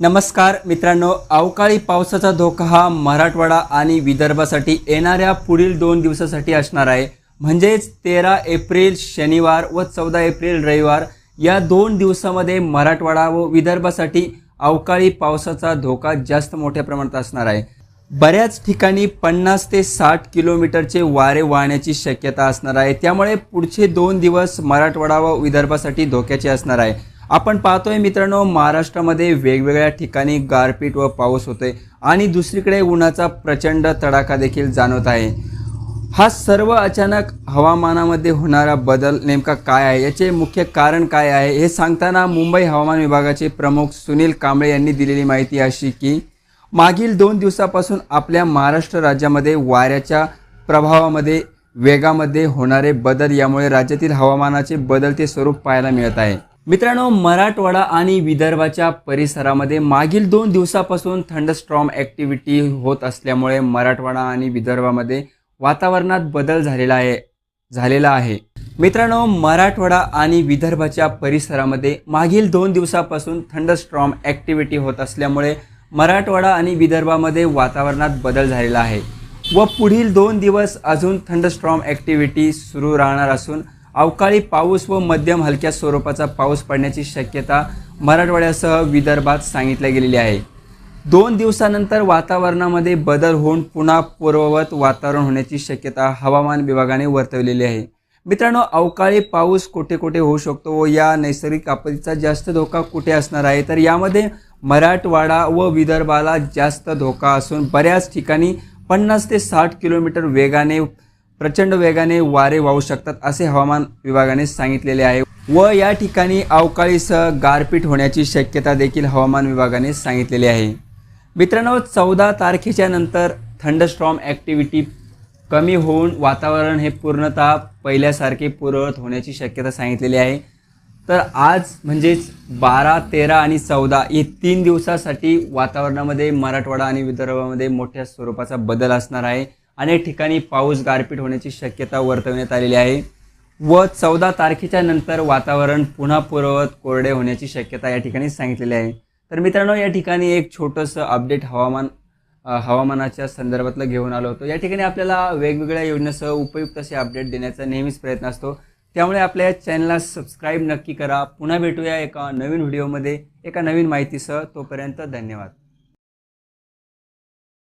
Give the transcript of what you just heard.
नमस्कार मित्रांनो अवकाळी पावसाचा धोका हा मराठवाडा आणि विदर्भासाठी येणाऱ्या पुढील दोन दिवसासाठी असणार आहे. म्हणजेच तेरा एप्रिल शनिवार व चौदा एप्रिल रविवार या दोन दिवसामध्ये मराठवाडा व विदर्भासाठी अवकाळी पावसाचा धोका जास्त मोठ्या प्रमाणात असणार आहे. बऱ्याच ठिकाणी पन्नास ते साठ किलोमीटरचे वारे वाहण्याची शक्यता असणार आहे. त्यामुळे पुढचे दोन दिवस मराठवाडा व विदर्भासाठी धोक्याचे असणार आहे. आपण पाहतोय मित्रांनो महाराष्ट्रामध्ये वेगवेगळ्या ठिकाणी गारपीट व पाऊस होतोय आणि दुसरीकडे उन्हाचा प्रचंड तडाखा देखील जाणवत आहे. हा सर्व अचानक हवामानामध्ये होणारा बदल नेमका काय आहे? याचे मुख्य कारण काय आहे? हे सांगताना मुंबई हवामान विभागाचे प्रमुख सुनील कांबळे यांनी दिलेली माहिती अशी की मागील दोन दिवसापासून आपल्या महाराष्ट्र राज्यामध्ये वाऱ्याच्या प्रभावामध्ये वेगामध्ये होणारे बदल यामुळे राज्यातील हवामानाचे बदलते स्वरूप पाहायला मिळत आहे. मित्रांनो मराठवाडा आणि विदर्भाच्या परिसरामध्ये मागील दोन दिवसापासून थंडस्ट्रॉम ॲक्टिव्हिटी होत असल्यामुळे मराठवाडा आणि विदर्भामध्ये वातावरणात बदल झालेला आहे झालेला आहे. मित्रांनो मराठवाडा आणि विदर्भाच्या परिसरामध्ये मागील दोन दिवसापासून थंडस्ट्रॉम ॲक्टिव्हिटी होत असल्यामुळे मराठवाडा आणि विदर्भामध्ये वातावरणात बदल झालेला आहे. व पुढील दोन दिवस अजून थंडस्ट्रॉम ॲक्टिव्हिटी सुरू राहणार असून अवकाळी पाऊस व मध्यम हलक्या स्वरूपाचा पाऊस पडण्याची शक्यता मराठवाड्यासह विदर्भात सांगितल्या गेलेली आहे. दोन दिवसानंतर वातावरणामध्ये बदल होऊन पुन्हा पूर्ववत वातावरण होण्याची शक्यता हवामान विभागाने वर्तवलेली आहे. मित्रांनो अवकाळी पाऊस कुठे कुठे होऊ शकतो व या नैसर्गिक आपत्तीचा जास्त धोका कुठे असणार आहे? तर यामध्ये मराठवाडा व विदर्भाला जास्त धोका असून बऱ्याच ठिकाणी पन्नास ते साठ किलोमीटर वेगाने प्रचंड वेगाने वारे वाहू शकतात असे हवामान विभागाने सांगितलेले आहे. व या ठिकाणी अवकाळीसह गारपीट होण्याची शक्यता देखील हवामान विभागाने सांगितलेली आहे. मित्रांनो चौदा तारखेच्या नंतर थंडस्ट्रॉम ॲक्टिव्हिटी कमी होऊन वातावरण हे पूर्णतः पहिल्यासारखे पूर्ववत होण्याची शक्यता सांगितलेली आहे. तर आज म्हणजेच बारा तेरा आणि चौदा हे तीन दिवसासाठी वातावरणामध्ये मराठवाडा आणि विदर्भामध्ये मोठ्या स्वरूपाचा बदल असणार आहे. अनेक ठिकाणी पाऊस गारपीट होण्याची शक्यता वर्तवण्यात आलेली आहे व चौदा तारखेच्या नंतर वातावरण पुन्हा पूर्ववत कोरडे होण्याची शक्यता या ठिकाणी सांगितलेली आहे. तर मित्रांनो या ठिकाणी एक छोटंसं अपडेट हवामान हवामानाच्या संदर्भातलं घेऊन आलो होतो. या ठिकाणी आपल्याला वेगवेगळ्या योजनेसह उपयुक्त असे अपडेट देण्याचा नेहमीच प्रयत्न असतो. त्यामुळे आपल्या या चॅनलला सबस्क्राईब नक्की करा. पुन्हा भेटूया एका नवीन व्हिडिओमध्ये एका नवीन माहितीसह. तोपर्यंत धन्यवाद.